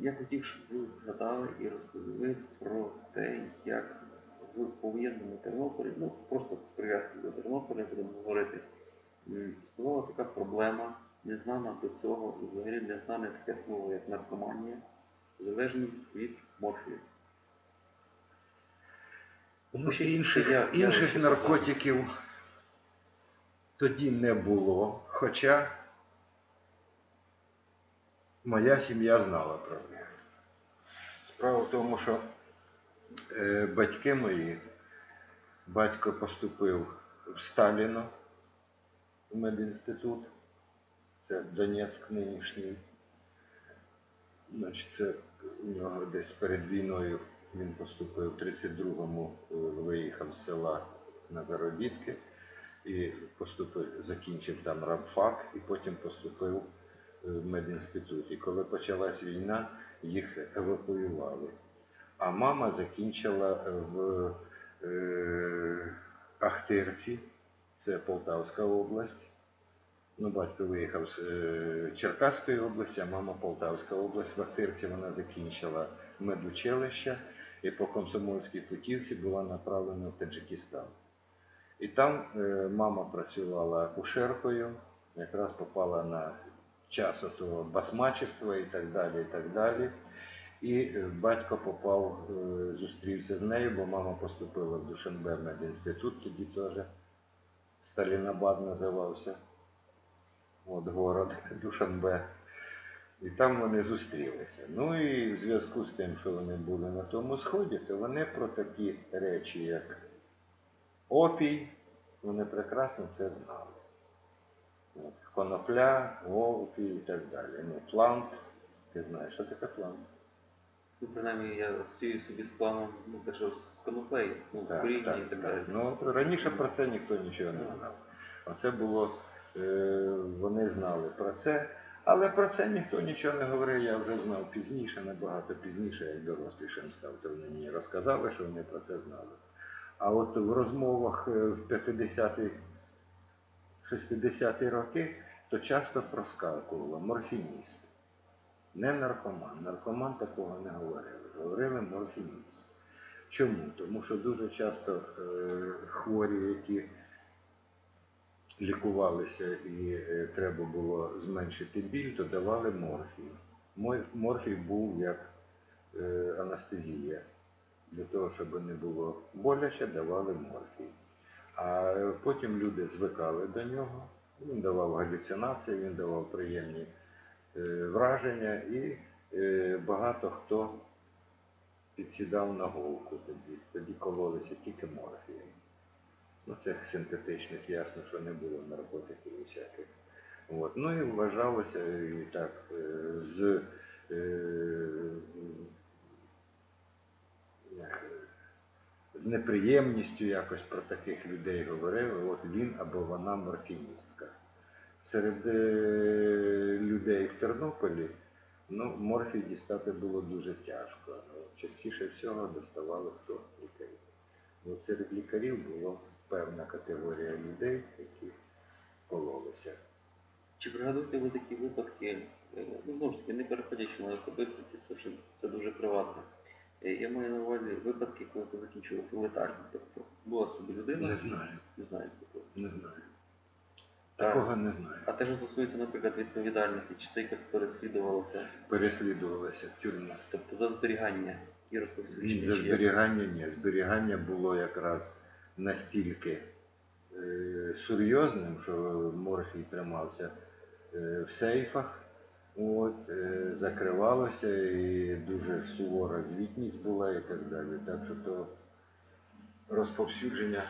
Я хотів, щоб ви згадали і розповіли про те, як в повоєнному Тернополі, ну просто з прив'язки до Тернополя будемо говорити, існувала така проблема, незнана до цього, і взагалі не знане таке слово, як наркоманія, залежність від морфію. Ну, інших, я- я інших лише наркотиків тоді не було, хоча моя сім'я знала про них. Справа в тому, що е, батьки мої, батько поступив в Сталіно в медінститут, це Донецьк нинішній. Значить, це у нього десь перед війною він поступив в 32-му, е, виїхав з села на заробітки і поступив, закінчив там рабфак і потім поступив в медінститут. І коли почалась війна, їх евакуювали. А мама закінчила в е, Ахтирці, це Полтавська область. Ну, батько виїхав з е, Черкаської області, а мама Полтавська область. В Ахтирці вона закінчила медучилище і по комсомольській путівці була направлена в Таджикистан. І там е, мама працювала акушеркою, якраз попала на час того басмачества і так далі. І так далі. І е, батько попав, е, зустрівся з нею, бо мама поступила в Душанбе медінститут, тоді теж Сталінабад називався от город Душанбе. І там вони зустрілися. Ну і в зв'язку з тим, що вони були на тому сході, то вони про такі речі, як опій, вони прекрасно це знали. Конопля, опій і так далі. Ну, плант, ти знаєш, що таке плант? Ну, принаймні, я стою собі з планом, ну, те, що з коноплею, ну, Так, коріння так, і так так. далі. Ну, раніше про це ніхто нічого не знав. Оце було, е, вони знали про це, але про це ніхто нічого не говорив, я вже знав пізніше, набагато пізніше, як дорослішим став, то вони мені розказали, що вони про це знали. А от в розмовах е, в 50-ті, 60-ті роки, то часто проскакувало морфініст. Не наркоман. Наркоман такого не говорили. Говорили морфініст. Чому? Тому що дуже часто е, хворі, які лікувалися і е, треба було зменшити біль, то давали морфій. Морфій був як е, анестезія. Для того, щоб не було боляче, давали морфій. А потім люди звикали до нього. Він давав галюцинації, він давав приємні е, враження і е, багато хто підсідав на голку тоді. Тоді кололися тільки морфієм. Ну, цих синтетичних ясно, що не було наркотиків і всяких. От. Ну і вважалося і так е, з, е, як, з неприємністю якось про таких людей говорили, от він або вона морфіністка. Серед е, людей в Тернополі ну, морфій дістати було дуже тяжко. Частіше всього доставали хто лікарів. От серед лікарів була певна категорія людей, які кололися. Чи пригадуєте ви такі випадки, е, ну знову ж таки, не переходячи на особистості, це, вже- це дуже приватно. Е, Я маю на увазі випадки, коли це закінчилося летально. Тобто була собі людина, Не знаю, не знаю такого. не знаю. А, Такого не знаю. а те, що стосується, наприклад, відповідальності, чи це якось переслідувалося, Переслідувалися в тюрму. тобто за зберігання і Ні, розповсюдження. за зберігання ні. Зберігання було якраз настільки е, серйозним, що морфій тримався е, в сейфах, от, е, закривалося і дуже сувора звітність була і так далі. Так що то розповсюдження